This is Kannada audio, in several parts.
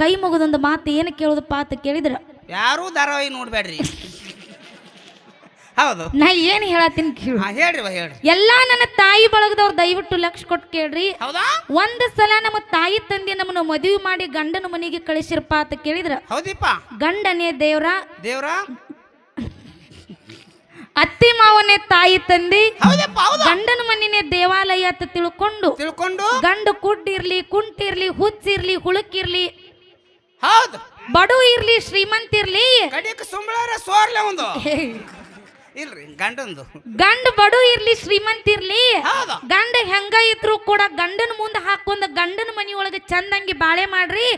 ಕೈ ಮುಗಿದೊಂದು ಮಾತು ಏನು ಕೇಳೋದಪ್ಪ ಅಂತ ಕೇಳಿದ್ರ? ಯಾರೂ ಧಾರಾವಾಹಿ ನೋಡ್ಬೇಡ್ರಿ. ಹೌದು. ನಾ ಏನು ಹೇಳತ್ತೀನಿ ಕೇಳು. ಹಾ ಹೇಳ್ರಿ ಹೇಳ್ರಿ. ಎಲ್ಲಾ ನನ್ನ ತಾಯಿ ಬಳಗದವ್ರು ದಯವಿಟ್ಟು ಲಕ್ಷ ಕೊಟ್ಟು ಕೇಳ್ರಿ. ಹೌದಾ? ಒಂದ್ ಸಲ ನಮ್ಮ ತಾಯಿ ತಂದೆ ನಮ್ಮನ್ನ ಮದುವೆ ಮಾಡಿ ಗಂಡನ ಮನೆಗೆ ಕಳಿಸಿರಪ್ಪ ಅಂತ ಕೇಳಿದ್ರ? ಹೌದಿಪ್ಪ. ಗಂಡನೇ ದೇವ್ರ? ದೇವ್ರ? ಅತ್ತಿ ಮಾವನೇ ತಾಯಿ ತಂದಿ? ಹೌದಪ್ಪ ಹೌದು. ಗಂಡನ ಮನೆನೇ ದೇವಾಲಯ ಅಂತ ತಿಳ್ಕೊಂಡು ತಿಳ್ಕೊಂಡು? ಗಂಡು ಕುಡ್ಡಿರ್ಲಿ ಕುಂಟಿರ್ಲಿ ಹುಚ್ಚಿರ್ಲಿ ಹುಳುಕಿರ್ಲಿ ಹೌದು. ಬಡು ಇರ್ಲಿ ಶ್ರೀಮಂತ ಇರ್ಲಿ. ಕಡಿಯಕ್ಕೆ ಸುಂಬಳಾರ ಸೋರ್ಲೆ ಒಂದು. ಇಲ್ರಿ ಗಂಡಂದು. ಗಂಡ ಬಡು ಇರ್ಲಿ ಶ್ರೀಮಂತ ಇರ್ಲಿ. ಹೌದು. ಗಂಡ ಹೆಂಗ ಇದ್ರು ಕೂಡ ಗಂಡನ ಮುಂದೆ ಹಾಕೊಂಡ ಗಂಡನ ಮನೆಯೊಳಗೆ ಚಂದಂಗಿ ಬಾಳೆ ಮಾಡ್ರಿ.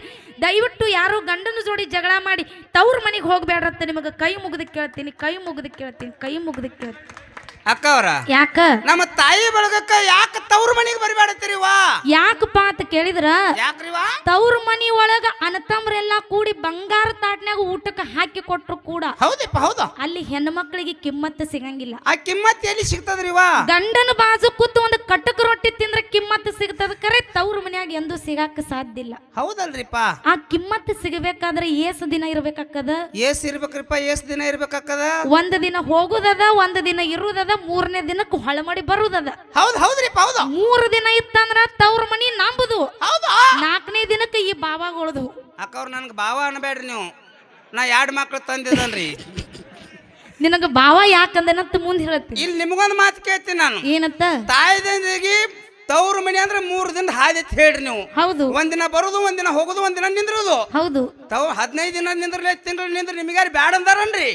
ದಯವಿಟ್ಟು ಯಾರು ಗಂಡನ ಜೋಡಿ ಜಗಳ ಮಾಡಿ ತವ್ರ ಮನೆಗೆ ಹೋಗ್ಬೇಡ್ರತ್ತ ನಿಮಗೆ. ಕೈ ಮುಗಿದು ಕೇಳ್ತೀನಿ ಕೈ ಮುಗಿದು ಕೇಳ್ತೀನಿ ಕೈ ಮುಗಿದು ಕೇಳ್ತೀನಿ. ಅಕ್ಕ ಅವ್ರ ಯಾಕ? ನಮ್ಮ ತಾಯಿ ಬಳಗಕ್ಕ ಯಾಕೆ ತವ್ರ ಮನೆಗೆ ಬರಬೇಡತ್ತೀರಿ ವಾ ಯಾಕಪ್ಪ ಅಂತ ಕೇಳಿದ್ರ? ಯಾಕ್ರಿ ವಾ ತವ್ರ ಮನಿ ಒಳಗ ಅನತಮ್ರೆಲ್ಲ ಕೂಡಿ ಬಂಗಾರ ತಾಟ್ನ್ಯಾಗ ಊಟಕ್ಕೆ ಹಾಕಿ ಕೊಟ್ರು ಕೂಡ. ಹೌದಪ್ಪ ಹೌದು. ಅಲ್ಲಿ ಹೆಣ್ಮಕ್ಳಿಗೆ ಕಿಮ್ಮತ್ತು ಸಿಗಂಗಿಲ್ಲ. ಆ ಕಿಮ್ಮತ್ ಎಲ್ಲಿ ಸಿಗ್ತದ್ರಿ ವಾ ಗಂಡನ ಬಾಜು ಕೂತು ಒಂದು ಕಟಕ್ ರೊಟ್ಟಿ ತಿಂದ್ರೆ ಕಿಮ್ಮತ್ತು ಸಿಗ್ತದ ಕರೆ ತವ್ರ ಮನ್ಯಾಗ ಎಂದೂ ಸಿಗಾಕ ಸಾಧ್ಯ ಇಲ್ಲ. ಹೌದಲ್ರಿಪ್ಪ. ಆ ಕಿಮ್ಮತ್ತು ಸಿಗಬೇಕಾದ್ರೆ ಏಸು ದಿನ ಇರ್ಬೇಕಾಕದ? ಏಸ್ ಇರ್ಬೇಕ್ರಿಪ್ಪ ಏಸ್ ದಿನ ಇರ್ಬೇಕಾಕದ? ಒಂದ್ ದಿನ ಹೋಗುದದ ಒಂದ್ ದಿನ ಇರುದದ ಮೂರನೇ ದಿನಕ್ಕೆ ಹೊಳಮಡಿ ಬರುದದ ಹೌದ್ ಹೌದ್ರಿಪ್ಪ ಹೌದು. ಮೂರು ದಿನ ಇತ್ತಂದ್ರ ತವ್ರ ಮನಿ ನಂಬುದು. ಹೌದು? ನಾಲ್ಕನೇ ದಿನಕ್ಕೆ ಈ ಬಾವಾಗೊಳದು ಅಕ್ಕ ಅವ್ರು ನನ್ಗೆ ಬಾವ ಅನ್ಬೇಡ್ರಿ ನೀವು. ನಾ ಎರಡು ಮಕ್ಳು ತಂದಿದ್ದಲ್ರಿ ನಿನಗ ಬಾವ ಯಾಕಂದನಂತ ಮುಂದೆ ಹೇಳ್ತೀನಿ ಇಲ್ಲಿ ನಿಮಗೊಂದು ಮಾತು ಕೇಳ್ತೀನಿ ನಾನು. ಏನಂತ? ತಾಯಿದಂದಿಗೆ ತವ್ರ ಮನೆ ಅಂದ್ರೆ ಮೂರು ದಿನ ಹಾದಿತ್ ಹೇಳ್ರಿ ನೀವು. ಹೌದು. ಒಂದಿನ ಬರುದು ಒಂದಿನ ಹೋಗುದು ಒಂದಿನ ನಿಂದ್ರೋದು. ಹೌದು. ತವ್ ಹದಿನೈದು ದಿನ ನಿಂದ್ರಲೇ ತಿಂಗಳು ನಿಂದ್ರ ನಿಮಗ್ಯಾರು ಬ್ಯಾಡ ಅಂದಾರನ್ರಿ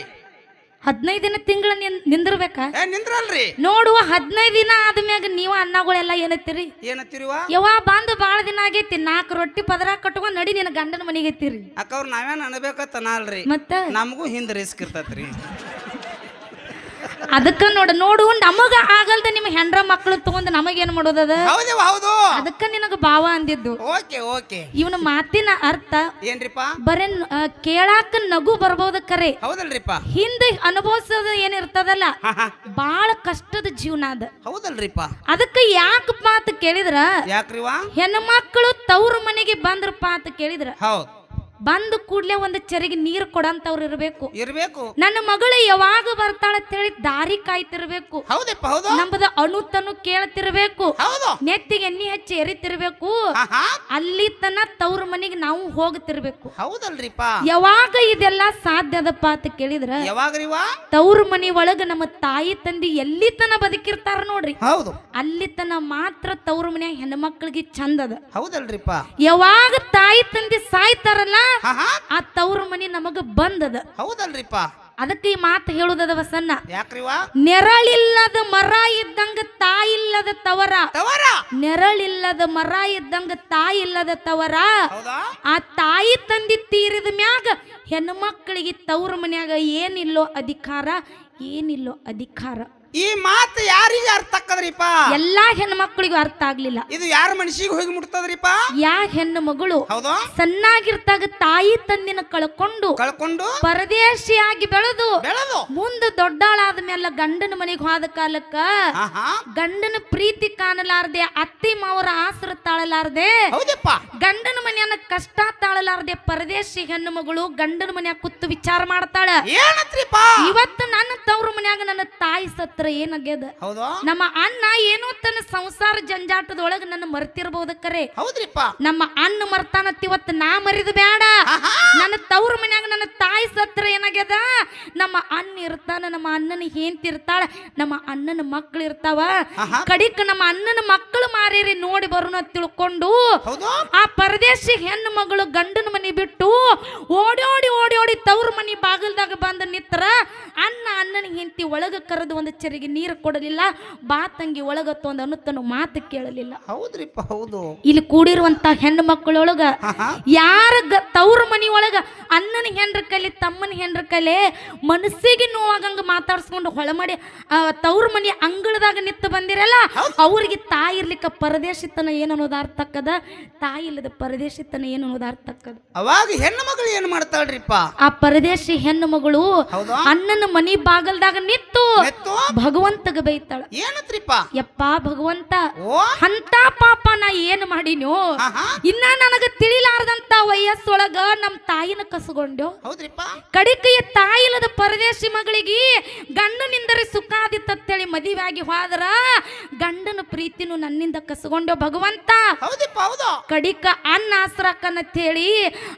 ಹದಿನೈದು ದಿನ ತಿಂಗಳ ನಿಂದಿರ್ಬೇಕಾ? ಏ ನಿಂದ್ರಲ್ರಿ. ನೋಡುವ ಹದಿನೈದು ದಿನ ಆದ್ಮ್ಯಾಗ ನೀವು ಅನ್ನಗಳೆಲ್ಲ ಏನತ್ತೀರಿ? ಏನತ್ತಿರಿವ? ಯವ್ವ ಬಂದು ಬಾಳ ದಿನ ಆಗೈತಿ ನಾಲ್ಕು ರೊಟ್ಟಿ ಪದರ ಕಟ್ಕೊಂಡ್ ನಡಿ ನಿನ್ನ ಗಂಡನ ಮನೆಗೆ ಎತ್ತೀರಿ ಅಕ್ಕ ನಾವೇನ್ ಅನ್ಬೇಕತ್ತ ಅಲ್ರಿ ಮತ್ತ? ನಮಗೂ ಹಿಂದ್ ರಿಸ್ಕ್ ಇರ್ತೈತ್ರಿ. ಅದಕ್ಕ ನೋಡ ನೋಡು ನಮಗ ಆಗ ಹೆಂಡ್ರ ಮಕ್ಕಳು ತಗೊಂಡ್ ನಮಗೇನ್ ಮಾಡೋದದ ಹೌದವ ಹೌದು ಅದಕ್ಕ ನಿನಗ ಭಾವ ಅಂದಿದ್ದು. Okay okay. ಇವನ ಮಾತಿನ ಅರ್ಥ ಏನ್ರಿಪ್ಪ? ಬರೇ ಕೇಳಾಕ ನಗು ಬರ್ಬೋದ ಕರೆ. ಹೌದಲ್ರಿಪ್ಪ. ಹಿಂದೆ ಅನುಭವಿಸೋದು ಏನಿರ್ತದಲ್ಲ ಬಾಳ ಕಷ್ಟದ ಜೀವನ ಅದ. ಹೌದಲ್ರಿಪ್ಪ. ಅದಕ್ಕ ಯಾಕ ಮಾತು ಕೇಳಿದ್ರ? ಯಾಕ್ರಿವಾ ಮಕ್ಕಳು ತವ್ರ ಮನೆಗೆ ಬಂದ್ರಪ್ಪ ಅಂತ ಕೇಳಿದ್ರ. ಹೌದ್. ಬಂದು ಕೂಡ್ಲೆ ಒಂದು ಚರಿಗೆ ನೀರು ಕೊಡಂತವ್ರು ಇರಬೇಕು. ಇರಬೇಕು. ನನ್ನ ಮಗಳು ಯಾವಾಗ ಬರ್ತಾಳ ಹೇಳಿ ದಾರಿ ಕಾಯ್ತಿರ್ಬೇಕು. ಹೌದಪ್ಪ ಹೌದು. ನಮ್ಮದ ಅಣುತನು ಕೇಳ್ತಿರ್ಬೇಕು. ಹೌದು. ನೆತ್ತಿಗೆ ಎಣ್ಣೆ ಹಚ್ಚಿ ಎರಿತಿರ್ಬೇಕು. ಅಲ್ಲಿ ತನ ತವ್ರ ಮನೆಗೆ ನಾವು ಹೋಗ್ತಿರ್ಬೇಕು. ಹೌದಲ್ರಿಪ್ಪ. ಯಾವಾಗ ಇದೆಲ್ಲ ಸಾಧ್ಯ ಅದಪ್ಪ ಅಂತ ಕೇಳಿದ್ರ? ಯಾವಾಗ್ರಿವಾ ತವ್ರ ಮನಿ ಒಳಗ ನಮ್ಮ ತಾಯಿ ತಂದಿ ಎಲ್ಲಿ ತನ ಬದುಕಿರ್ತಾರ ನೋಡ್ರಿ. ಹೌದು. ಅಲ್ಲಿ ತನ ಮಾತ್ರ ತವ್ರ ಮನ್ಯಾಗ ಹೆಣ್ಮಕ್ಳಿಗೆ ಚಂದದ ಹೌದಲ್ರಿಪ್ಪ. ಯಾವಾಗ ತಾಯಿ ತಂದಿ ಸಾಯ್ತಾರಲ್ಲ ಆ ತವ್ರ ಮನಿ ನಮಗ ಬಂದದ. ಹೌದಲ್ರಿಪ್ಪ. ಅದಕ್ಕೆ ಈ ಮಾತು ಹೇಳುದದ ವಸನ್ನ ಯಾಕ್ರಿವಾ? ನೆರಳಿಲ್ಲದ ಮರ ಇದ್ದಂಗ ತಾಯಿಲ್ಲದ ತವರ. ತವರ? ನೆರಳಿಲ್ಲದ ಮರ ಇದ್ದಂಗ ತಾಯಿಲ್ಲದ ತವರ. ಆ ತಾಯಿ ತಂದಿ ತೀರಿದ ಮ್ಯಾಗ ಹೆಣ್ಮಕ್ಳಿಗೆ ಮಕ್ಕಳಿಗೆ ತವ್ರ ಮನ್ಯಾಗ ಏನಿಲ್ಲೋ ಅಧಿಕಾರ ಏನಿಲ್ಲೋ ಅಧಿಕಾರ. ಈ ಮಾತು ಯಾರಿಗೆ ಅರ್ಥ ಆಕ್ಕದ್ರಿಪ್ಪ ಎಲ್ಲಾ ಹೆಣ್ಣು ಮಕ್ಕಳಿಗೂ ಅರ್ಥ ಆಗ್ಲಿಲ್ಲ. ಇದು ಯಾರ ಮನಸ್ಸಿಗೆ ಹೋಗಿ ಮುಟ್ತದ್ರಿಪ್ಪ? ಯಾ ಹೆಣ್ಣು ಮಗಳು ಹೌದು. ಸಣ್ಣಾಗಿರ್ತಾಗ ತಾಯಿ ತಂದಿನ ಕಳ್ಕೊಂಡು ಕಳ್ಕೊಂಡು ಪರದೇಶಿಯಾಗಿ ಬೆಳೆದು ಬೆಳೆದು. ಮುಂದೆ ದೊಡ್ಡಾಳಾದ ಮೇಲೆ ಗಂಡನ ಮನೆಗೆ ಹೋದ ಕಾಲಕ್ಕ ಗಂಡನ ಪ್ರೀತಿ ಕಾಣಲಾರದೆ ಅತ್ತಿ ಮಾವರ ಆಸರ ತಾಳಲಾರದೆ ಹೌದಪ್ಪ. ಗಂಡನ ಮನೆಯನ್ನ ಕಷ್ಟ ತಾಳಲಾರದೆ ಪರದೇಶಿ ಹೆಣ್ಣು ಮಗಳು ಗಂಡನ ಮನೆಯ ಕುತ್ತು ವಿಚಾರ ಮಾಡ್ತಾಳ. ಏನತ್ರಿಪ್ಪ? ಇವತ್ತು ನನ್ನ ತವ್ರ ತಾಯಿ ಸತ್ರ ಏನಾಗ್ಯದ? ಹೌದಾ. ನಮ್ಮ ಅಣ್ಣ ಏನೋ ತನ್ನ ಸಂಸಾರ ಜಂಜಾಟದೊಳಗ ನನ್ನ ಮರ್ತಿರ್ಬೋದು ಕರೆ. ಹೌದ್ರಿಪ್ಪ. ನಮ್ಮ ಅಣ್ಣ ಮರ್ತಾನತ್ ಇವತ್ತು ನಾ ಮರಿದ ಬೇಡ ನನ್ನ ತವ್ರ ಮನ್ಯಾಗ ನನ್ನ ತಾಯಿ ಸತ್ರ ಏನಾಗ್ಯದ? ನಮ್ಮ ಅಣ್ಣ ಇರ್ತಾನ ನಮ್ಮ ಅಣ್ಣನ ಹೆಂಡತಿ ಇರ್ತಾಳ ನಮ್ಮ ಅಣ್ಣನ ಮಕ್ಳು ಇರ್ತಾವ. ಕಡಿಕ ನಮ್ಮ ಅಣ್ಣನ ಮಕ್ಕಳು ಮಾರೇರಿ ನೋಡಿ ಬರೋಣ ತಿಳ್ಕೊಂಡು ಆ ಪರದೇಶಿ ಹೆಣ್ಣು ಮಗಳು ಗಂಡನ ಮನೆ ಬಿಟ್ಟು ಓಡಿ ಓಡಿ ಓಡಿ ಓಡಿ ತವ್ರ ಮನೆ ಬಾಗಿಲ್ದಾಗ ಬಂದ ನಿತ್ರ ಅಣ್ಣ ಅಣ್ಣನ ಹೆಂಡತಿ ಒಳಗ ಕರೆದು ಒಂದು ಚರಿಗೆ ನೀರು ಕೊಡಲಿಲ್ಲ ಬಾ ತಂಗಿ ಒಳಗತ್ತು ಒಂದು ಅನ್ನುತ್ತನು ಮಾತು ಕೇಳಲಿಲ್ಲ. ಹೌದ್ರಿಪ್ಪ ಹೌದು. ಇಲ್ಲಿ ಕೂಡಿರುವಂತ ಹೆಣ್ಣು ಮಕ್ಕಳೊಳಗ ಯಾರ ತವ್ರ ಮನಿ ಒಳಗ ಅಣ್ಣನ ಹೆಂಡ್ರ ಕಲಿ ತಮ್ಮನ ಹೆಂಡ್ರ ಕಲೆ ಮನಸ್ಸಿಗೆ ನೋವಾಗಂಗ ಮಾತಾಡ್ಸ್ಕೊಂಡು ಹೊಳಮಡಿ ಆ, ತವ್ರ ಮನಿ ಅಂಗಳದಾಗ ನಿಂತು ಬಂದಿರಲ್ಲ ಅವ್ರಿಗೆ ತಾಯಿ ಇರ್ಲಿಕ್ಕ ಪರದೇಶಿತನ ಏನು ಅರ್ಥಕ್ಕದ ತಾಯಿ ಇಲ್ಲದ ಪರದೇಶಿತನ ಏನು ಅರ್ಥಕ್ಕದ ಅವಾಗ ಹೆಣ್ಣು ಮಗಳು ಏನ್ ಮಾಡ್ತಾಳ್ರಿಪ್ಪ? ಆ ಪರದೇಶಿ ಹೆಣ್ಣು ಮಗಳು ಅಣ್ಣನ ಮನಿ ಬಾಗಲ್ದಾಗ ನಿತ್ತು ಭಗವಂತಗ ಬೈತಾಳ. ಏನತ್ರಿಪ್ಪ? ಯಪ್ಪ ಭಗವಂತ ಅಂತ ಪಾಪ ನಾ ಏನ್ ಮಾಡೀನೋ? ಇನ್ನ ನನಗ ತಿಳಿಲಾರ್ದಂತ ವಯಸ್ಸೊಳಗ ನಮ್ ತಾಯಿನ ಕಸಗೊಂಡು ಹೌದ್ರಿಪ್ಪ? ಕಡಿಕೆಯ ತಾಯಿಲದ ಪರದೇಶಿ ಮಗಳಿಗೆ ಗಂಡನಿಂದರೆ ಸುಖ ಆದಿತ್ತಂತೇಳಿ ಮದುವೆ ಆಗಿ ಹೋದ್ರ ಗಂಡನ ಪ್ರೀತಿನೂ ನನ್ನಿಂದ ಕಸಗೊಂಡು ಭಗವಂತ? ಕಡಿಕ ಅನ್ನ ಹೇಳಿ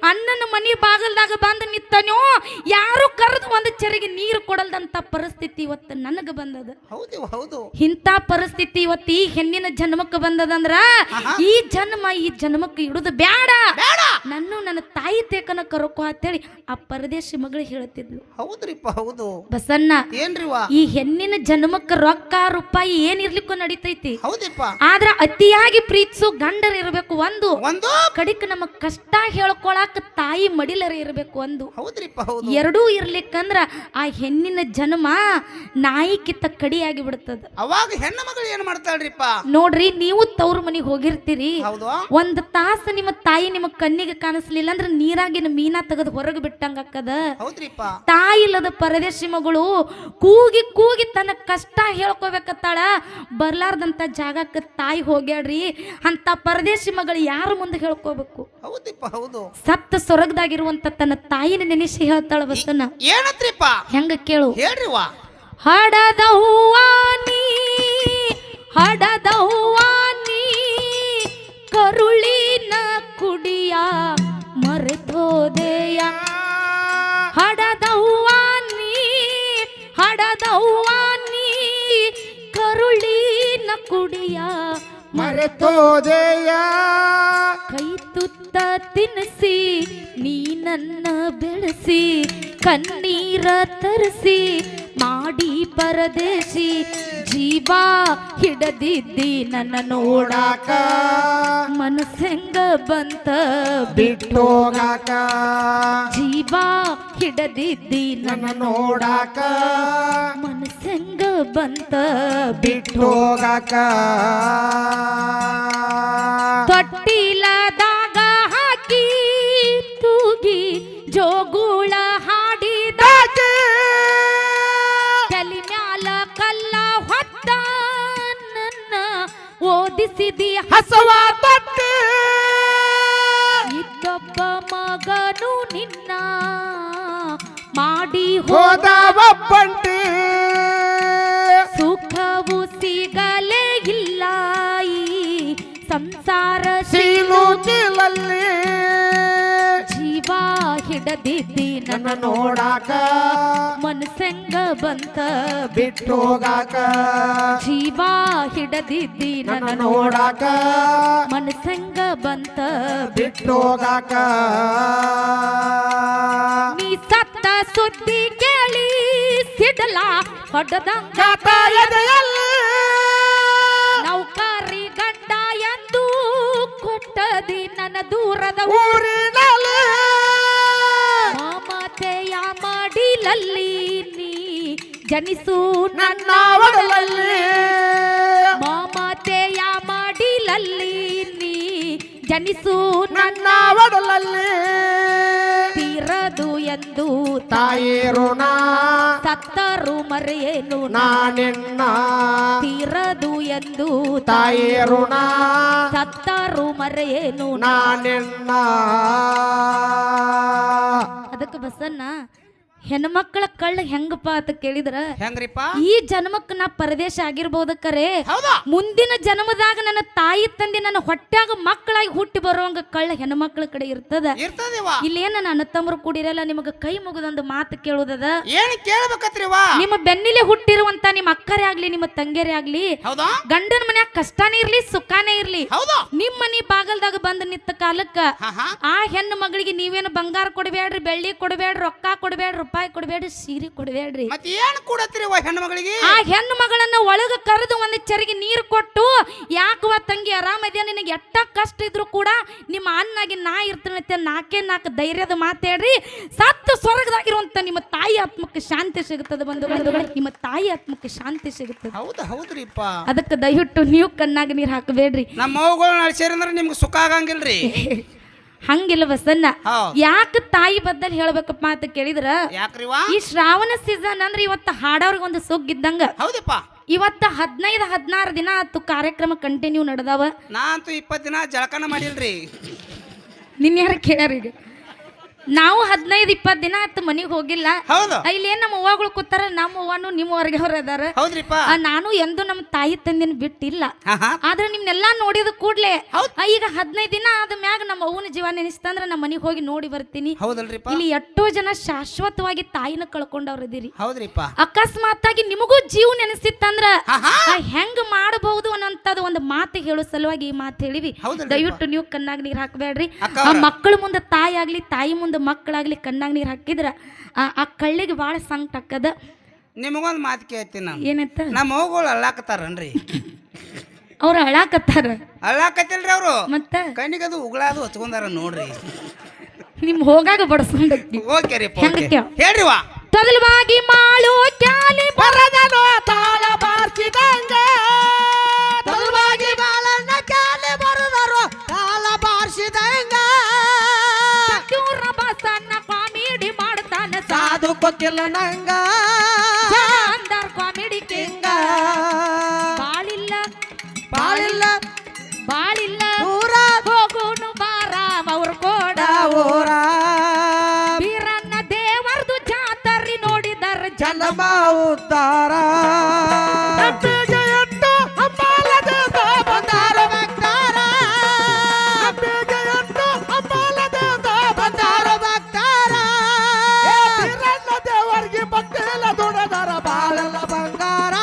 ಅಣ್ಣನ ಮನಿ ಬಾಗಲ್ದಾಗ ಬಂದು ನಿತ್ತನೋ ಯಾರು ಕರೆದು ಒಂದು ಚೆರಿಗೆ ನೀರು ಕೊಡಲ್ದಂತ ಪರಿಸ್ಥಿತಿ ಇವತ್ತು ನನಗೆ ಬಂದದ. ಹೌದು ಹೌದು. ಇಂಥ ಪರಿಸ್ಥಿತಿ ಇವತ್ತು ಈ ಹೆಣ್ಣಿನ ಜನ್ಮಕ್ಕೆ ಬಂದದಂದ್ರ ಈ ಜನ್ಮ ಈ ಜನ್ಮಕ್ಕೆ ಇಡುದು ಬ್ಯಾಡ. ಬೇಡ ನನ್ನ ನನ್ನ ತಾಯಿ ತೇಕನ ಕರೋಕೋ ಅಂತೇಳಿ ಆ ಪರದೇಶಿ ಮಗಳು ಹೇಳ್ತಿದ್ಲು. ಹೌದ್ರಿಪ್ಪ ಹೌದು. ಬಸಣ್ಣ ಏನ್ರಿ ಈ ಹೆಣ್ಣಿನ ಜನ್ಮಕ್ಕೆ ರೊಕ್ಕ ರೂಪಾಯಿ ಏನಿರ್ಲಿಕ್ಕೂ ನಡೀತೈತಿ. ಹೌದಿಪ್ಪ. ಆದ್ರ ಅತಿಯಾಗಿ ಪ್ರೀತಿಸು ಗಂಡರ ಇರಬೇಕು ಒಂದು. ಒಂದು? ಕಡಿಕ್ ನಮ್ಮ ಕಷ್ಟ ಹೇಳ್ಕೊಳಕ್ ತಾಯಿ ಮಡಿಲರ ಇರಬೇಕು ಒಂದು. ಹೌದ್ರಿಪ್ಪ ಹೌದು. ಎರಡೂ ಇರ್ಲಿಕ್ಕಂದ್ರ ಆ ಹೆಣ್ಣಿನ ಜನ್ಮ ನಾಯಿಕಿತ್ತ ಕಡಿಯಾಗಿ ಬಿಡ್ತದ. ಅವಾಗ ಹೆಣ್ಣು ಮಗಳು ಏನ್ ಮಾಡ್ತಾಳ್ರಿಪ್ಪ? ನೋಡ್ರಿ ನೀವು ತವ್ರ ಮನೆಗೆ ಹೋಗಿರ್ತೀರಿ. ಹೌದು. ಒಂದ್ ತಾಸು ನಿಮ್ಮ ತಾಯಿ ನಿಮ್ಮ ಕಣ್ಣಿಗೆ ಕಾಣಿಸ್ಲಿಲ್ಲ ಅಂದ್ರೆ ನೀರಾಗಿನ ಮೀನಾ ತೆಗೆದು ಹೊರಗೆ ಬಿಟ್ಟಂಗ ಅಕ್ಕದ ಹೌದ್ರಿಪ್ಪ. ತಾಯಿ ಇಲ್ಲದ ಪರದೇಶಿ ಮಗಳು ಕೂಗಿ ಕೂಗಿ ತನ್ನ ಕಷ್ಟ ಹೇಳ್ಕೋಬೇಕತ್ತಾಳ. ಬರ್ಲಾರ್ದಂತ ಜಾಗಕ್ಕೆ ತಾಯಿ ಹೋಗ್ಯಾಡ್ರಿ ಅಂತ ಪರದೇಶಿ ಮಗಳು ಯಾರ ಮುಂದೆ ಹೇಳ್ಕೋಬೇಕು? ಹೌದಿಪ್ಪ ಹೌದು. ಸತ್ತ ಸ್ವರ್ಗದಾಗಿರುವಂತ ತನ್ನ ತಾಯಿನ ನೆನೆಸಿ ಹೇಳ್ತಾಳ ಬಸ್ಸನ್ನ ಏನತ್ರಿಪ್ಪ? ಹೆಂಗ ಕೇಳು. ಹೇಳ್ರಿವ ಹಡದ ಹೂವಾನಿ ಹಡದ ಹೂವಾನಿ ಕರುಳಿನ ಕುಡಿಯ ಮರೆತೋದೆಯ. ಹಡದ ಹೂವಾನಿ ಹಡದ ಹೂವಾನಿ ಕರುಳಿನ ಕುಡಿಯ ಮರೆತೋದೆಯ. ಕೈ ತುತ್ತ ತಿನ್ನಿಸಿ ನೀ ನನ್ನ ಬೆಳೆಸಿ ಕಣ್ಣೀರ ತರಿಸಿ ಮಾಡಿ ಪರದೇಶಿ, ಜೀವ ಹಿಡದಿದ್ದಿ ನನ್ನ ನೋಡಾಕ. ಮನಸ್ಸೆಂಗ ಬಂತ ಬಿಟ್ಟೋಗಾಕ ಜೀವ ಹಿಡದಿದ್ದಿ ನನ್ನ ನೋಡಾಕ. ಮನಸ್ಸೆಂಗ ಬಂತ ಬಿಟ್ಟೋಗಾಕ ತೊಟ್ಟಿಲದಾಗ ಹಾಕಿ ತೂಗಿ ಜೋಗುಳ ಹಾಡಿದ ಓದಿಸಿದಿ ಹಸುವ ತೊಟ್ಟು. ಇದ್ದೊಬ್ಬ ಮಗನು ನಿನ್ನ ಮಾಡಿ ಹೋದ ಒಬ್ಬಂಟು ಸುಖವು ಸಿಗಲೇ ಇಲ್ಲ ಈ ಸಂಸಾರ ಸೀಲು ಚೀಲಲ್ಲಿ ಜೀವ ಹಿಡದಿದ್ದಿ ನನ್ನ ನೋಡಾಕ ಮನಸಂಗ ಬಂತ ಬಿಟ್ಟೋಗಾಕ ಜೀವ ಹಿಡದಿದ್ದಿ ನನ್ನ ನೋಡಾಕ ಮನಸಂಗ ಬಂತ ಬಿಟ್ಟೋಗಾಕ ನೀ ಸತ್ತ ಸುದ್ದಿ ಕೇಳಿ ಸಿಡಲ ಹೊಡೆದಂಗ ನೌಕರಿ ಗಂಡ ಎಂದು ಕೊಟ್ಟದಿ ನನ್ನ ದೂರದ ಊರಿನಲ್ಲಿ ಜನಿಸು ನನ್ನ ಒಡಲಲ್ಲಿ. ಮಮತೆಯ ಮಾಡಿಲಲ್ಲಿ ನೀ ಜನಿಸು ನನ್ನ ಒಡಲಲ್ಲಿ. ತೀರದು ಎಂದು ತಾಯಿ ಋಣ. ಸತ್ತರು ಮರೆಯೇನು ನಾನೆನ್ನ? ತೀರದು ಎಂದು ತಾಯಿ ಋಣ. ಸತ್ತರು ಮರೆಯೇನು ನಾನೆನ್ನ? ಅದಕ್ಕೆ ಬಸನ್ನ ಹೆಣ್ಮಕ್ಳ ಕಳ್ಳ ಹೆಂಗಪ್ಪ ಅಂತ ಕೇಳಿದ್ರ? ಹೆಂಗ್ರಿಪ್ಪ? ಈ ಜನ್ಮಕ್ಕೆ ನಾ ಪರದೇಶ ಆಗಿರ್ಬೋದಕ್ಕರೇ ಕರೆ ಹೌದಾ? ಮುಂದಿನ ಜನ್ಮದಾಗ ನನ್ನ ತಾಯಿ ತಂದೆ ನನ್ನ ಹೊಟ್ಟ್ಯಾಗ ಮಕ್ಕಳಾಗಿ ಹುಟ್ಟಿ ಬರುವಂಗ ಕಳ್ಳ ಹೆಣ್ಮಕ್ಳ ಕಡೆ ಇರ್ತದ. ಇರ್ತದಿವ ಇಲ್ಲೇನ ನನ್ನ ತಮ್ಮರು ಕೂಡಿರಲ್ಲ ನಿಮಗ ಕೈ ಮುಗಿದೊಂದು ಮಾತು ಕೇಳುದದ? ಏನ್ ಕೇಳ್ಬೇಕತ್ರಿವ ನಿಮ್ಮ ಬೆನ್ನಿಲೆ ಹುಟ್ಟಿರುವಂತ ನಿಮ್ಮ ಅಕ್ಕರೇ ಆಗ್ಲಿ ನಿಮ್ಮ ತಂಗಿಯರೇ ಆಗ್ಲಿ ಹೌದಾ? ಗಂಡನ ಮನ್ಯಾಗ ಕಷ್ಟನೇ ಇರ್ಲಿ ಸುಖಾನೇ ಇರ್ಲಿ. ಹೌದಾ? ನಿಮ್ ಮನಿ ಬಾಗಲ್ದಾಗ ಬಂದ್ ನಿತ್ತ ಕಾಲಕ್ಕ ಆ ಹೆಣ್ಣು ಮಗಳಿಗೆ ನೀವೇನು ಬಂಗಾರ ಕೊಡಬೇಡ್ರಿ ಬೆಳ್ಳಿ ಕೊಡಬೇಡ್ರಿ ರೊಕ್ಕ ಕೊಡಬೇಡ್ರಿ ರೂಪಾಯಿ ಕೊಡಬೇಡ್ರಿ ಸೀರೆ ಕೊಡಬೇಡ್ರಿ. ಏನು ಏನ್ ಕೊಡತ್ರಿ ಹೆಣ್ಣು ಮಗಳಿಗೆ? ಆ ಹೆಣ್ಣು ಮಗಳನ್ನ ಒಳಗ ಕರೆದು ಒಂದು ಚರಿಗೆ ನೀರು ಕೊಟ್ಟು ಯಾಕವ ತಂಗಿ ಆರಾಮದ್ಯಾ ನಿನಗೆ? ಎಷ್ಟ ಕಷ್ಟ ಇದ್ರು ಕೂಡ ನಿಮ್ಮ ಅನ್ನಾಗಿ ನಾ ಇರ್ತೇನೆ ನಾಲ್ಕೇ ನಾಲ್ಕು ಧೈರ್ಯದ ಮಾತೇಳ್ರಿ ಸತ್ತು ಸ್ವರ್ಗದಾಗಿರುವಂತ ನಿಮ್ಮ ತಾಯಿ ಆತ್ಮಕ್ಕೆ ಶಾಂತಿ ಸಿಗುತ್ತದೆ ಬಂದು ನಿಮ್ಮ ತಾಯಿ ಆತ್ಮಕ್ಕೆ ಶಾಂತಿ ಸಿಗುತ್ತದೆ. ಹೌದು ಹೌದ್ರಿಪ್ಪ. ಅದಕ್ಕೆ ದಯವಿಟ್ಟು ನೀವು ಕಣ್ಣಾಗ ನೀರು ಹಾಕಬೇಡ್ರಿ. ನಮ್ಮ ಅವುಗಳು ಸೇರಿದ್ರೆ ನಿಮ್ಗೆ ಸುಖ ಆಗಂಗಿಲ್ರಿ. ಹಂಗಿಲ್ಲ ಬಸನ್ನ ಹೌದ್. ಯಾಕೆ ತಾಯಿ ಬದ್ದಲ್ಲಿ ಹೇಳ್ಬೇಕಪ್ಪ ಅಂತ ಕೇಳಿದ್ರ? ಯಾಕ್ರಿವಾ? ಈ ಶ್ರಾವಣ ಸೀಸನ್ ಅಂದ್ರೆ ಇವತ್ತು ಹಾಡೋರ್ಗೆ ಒಂದು ಸುಗ್ಗಿದ್ದಂಗ ಹೌದಪ್ಪ. ಇವತ್ತ ಹದಿನೈದು ಹದಿನಾರು ದಿನ ಆತು ಕಾರ್ಯಕ್ರಮ ಕಂಟಿನ್ಯೂ ನಡೆದಾವ. ನಾ ಅಂತೂ ಇಪ್ಪತ್ತು ದಿನ ಜಳಕನ ಮಾಡಿಲ್ರಿ. ನಿನ್ ಯಾರು ಕೇಳ್ಯಾರ ಈಗ? ನಾವು ಹದಿನೈದು ಇಪ್ಪತ್ತು ದಿನ ಆಯ್ತು ಮನೆಗೆ ಹೋಗಿಲ್ಲ. ಹೌದು. ಇಲ್ಲಿ ಏನ್ ನಮ್ಮ ಅವ್ವಗಳು ಕೂತಾರ ನಮ್ಮ ಅವ್ವನು ನಿಮ್ಮ ಹೊರಗೆ ಹೊರದಾರ ಅದಾರ. ಹೌದ್ರಿಪ್ಪ. ಆ, ನಾನು ಎಂದು ನಮ್ಮ ತಾಯಿ ತಂದಿನ ಬಿಟ್ಟಿಲ್ಲ. ಆದ್ರೆ ನಿಮ್ನೆಲ್ಲಾ ನೋಡಿದ ಕೂಡ್ಲೆ. ಆ, ಈಗ ಹದಿನೈದು ದಿನ ಆದ ಮ್ಯಾಗ ನಮ್ಮ ಅವ್ವನ ಜೀವ ನೆನೆಸ್ತಂದ್ರ ನಮ್ಮ ಮನೆಗೆ ಹೋಗಿ ನೋಡಿ ಬರ್ತೀನಿ. ಹೌದಲ್ರಿಪ್ಪ. ಇಲ್ಲಿ ಎಷ್ಟೋ ಜನ ಶಾಶ್ವತವಾಗಿ ತಾಯಿನ ಕಳ್ಕೊಂಡವ್ರ ಇದೀರಿ. ಹೌದ್ರಿಪ್ಪ. ಅಕಸ್ಮಾತ್ ಆಗಿ ನಿಮಗೂ ಜೀವ ನೆನೆಸಿತ್ತಂದ್ರ ಆ, ಹೆಂಗ್ ಮಾಡಬಹುದು ಅನ್ನೋಂಥದ್ದು ಒಂದು ಮಾತು ಹೇಳೋ ಸಲುವಾಗಿ ಈ ಮಾತು ಹೇಳಿವಿ. ಹೌದಲ್ರಿ ದಯವಿಟ್ಟು ನೀವು ಕಣ್ಣಾಗ ನೀರು ಹಾಕಬೇಡ್ರಿ. ಅಕ್ಕ ಆ. ಮಕ್ಕಳ ಮುಂದೆ ತಾಯಿ ಆಗ್ಲಿ ತಾಯಿ ಮುಂದೆ ಮಕ್ಕಳಾಗ್ಲಿ ಕಣ್ಣಾಗ ನೀರು ಹಾಕಿದ್ರ ಆ ಕಳ್ಳಿಗೆ ಭಾಳ ಸಂಕಟ ಆಕ್ಕದ ನಿಮಗೊಂದು ಮಾತು ಕೇಳ್ತೀನಿ ನಾನು. ಏನಂತ? ನಮ್ಮ ಮಗುಗಳು ಅಳಾಕತ್ತಾರನ್ರಿ ಅವ್ರು ಅಳಾಕತ್ತಾರ ಅಳ್ಳಾಕತ್ತಿಲ್ರಿ ಅವರು. ಮತ್ತ? ಅದು ಉಗಳಾದು ಹಚ್ಕೊಂಡಾರ ನೋಡ್ರಿ. ನಿಮ್ ಹೋಗಾಗ ಬಡಸ್ಕೊಂಡಕ್ಕಿ ಓಕೆ ರೀ? ಹೇಳ್ರಿ ವಾ. ತದಲವಾಗಿ ಮಾಳು ಕ್ಯಾಲಿ ಬರದನೋ ತಾಳ ಸಾಧು ಕೊಕ್ಕಿಲ್ಲ ನಂಗ ದೇವರಿಗೆ ಭಕ್ತಿಲ್ಲ ದುಡದಾರ ಬಾಳಲ್ಲ ಬಂಗಾರ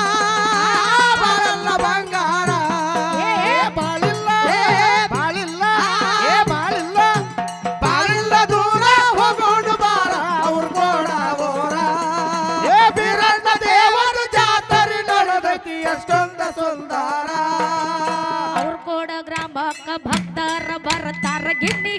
ಬಾಳಲ್ಲ ಬಂಗಾರ. ಬಾಳಿಲ್ಲ ಬಾಳಿಲ್ಲ ಬಾಳಿಲ್ಲ. ಬಾಳಿಲ್ಲ ದೂರ ಹೋಗೋಣ ಬಾರ ಅವ್ರ ಕೋಡ ಓರ ಏ ಬೀರಣ್ಣ ದೇವರು ಜಾತರಿ ನಡೆದೈತಿ ಎಷ್ಟೊಂದ ಸುಂದರ. ಅವ್ರ ಕೋಡ ಗ್ರಾಮಕ್ಕ ಭಕ್ತರ ಬರ್ತಾರ ಗಿಣ್ಣಿ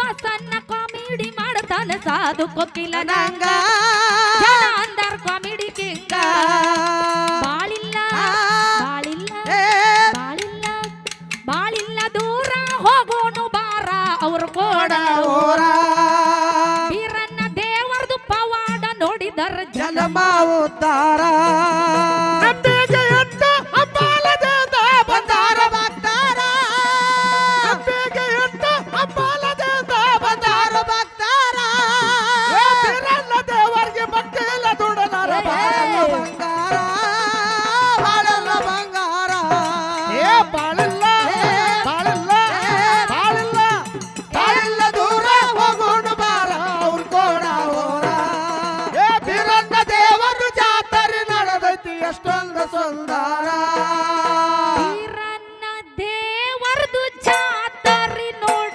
ಬಸನ್ನ ಕಾಮಿಡಿ ಮಾಡ್ತಾನ ಸಾಧು ಕೊಕ್ಕಿಲ್ಲ ಸಾದು ನಂಗ.